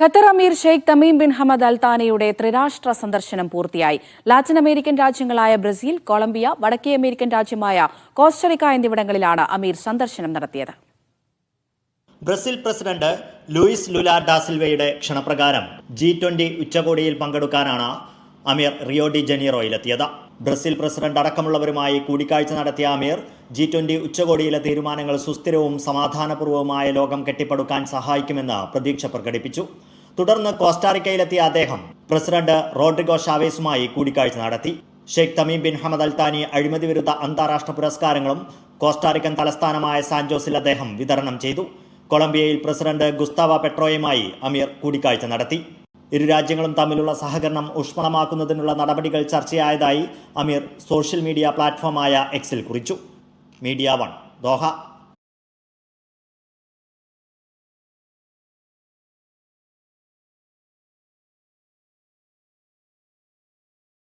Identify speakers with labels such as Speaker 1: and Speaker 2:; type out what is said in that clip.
Speaker 1: Qatar അമീർ Sheikh Tamim bin Hamad Al താനയുടെ ത്രിരാഷ്ട്ര സന്ദർശനം പൂർത്തിയായി. ലാറ്റിൻ അമേരിക്കൻ രാജ്യങ്ങളായ ബ്രസീൽ കൊളംബിയ വടക്കേ അമേരിക്കൻ രാജ്യമായ കോസ്റ്ററിക്ക എന്നിവിടങ്ങളിലാണ് അമീർ സന്ദർശനം നടത്തിയത്.
Speaker 2: ബ്രസീൽ പ്രസിഡന്റ് ലൂയിസ് ലുലാ ഡാസിൽവയുടെ ക്ഷണപ്രകാരം ജി ട്വന്റി ഉച്ചകോടിയിൽ പങ്കെടുക്കാനാണ് അമീർ റിയോ ഡി ജനീറോയിലെത്തിയത്. ബ്രസീൽ പ്രസിഡന്റ് അടക്കമുള്ളവരുമായി കൂടിക്കാഴ്ച നടത്തിയ അമീർ ജി ട്വന്റി ഉച്ചകോടിയിലെ തീരുമാനങ്ങൾ സുസ്ഥിരവും സമാധാനപൂർവവുമായ ലോകം കെട്ടിപ്പടുക്കാൻ സഹായിക്കുമെന്ന് പ്രതീക്ഷ പ്രകടിപ്പിച്ചു. തുടർന്ന് കോസ്റ്റാറിക്കയിലെത്തിയ അദ്ദേഹം പ്രസിഡന്റ് റോഡ്രിഗോ ഷാവേസുമായി കൂടിക്കാഴ്ച നടത്തി. Sheikh Tamim bin Hamad Al Thani അഴിമതി വിരുദ്ധ അന്താരാഷ്ട്ര പുരസ്കാരങ്ങളും കോസ്റ്റാറിക്കൻ തലസ്ഥാനമായ സാൻജോസിൽ അദ്ദേഹം വിതരണം ചെയ്തു. കൊളംബിയയിൽ പ്രസിഡന്റ് ഗുസ്താവ പെട്രോയുമായി അമീർ കൂടിക്കാഴ്ച നടത്തി. ഇരു രാജ്യങ്ങളും തമ്മിലുള്ള സഹകരണം ഊഷ്മളമാക്കുന്നതിനുള്ള നടപടികൾ ചർച്ചയായതായി അമീർ സോഷ്യൽ മീഡിയ പ്ലാറ്റ്ഫോമായ എക്സിൽ കുറിച്ചു. Media one Doha.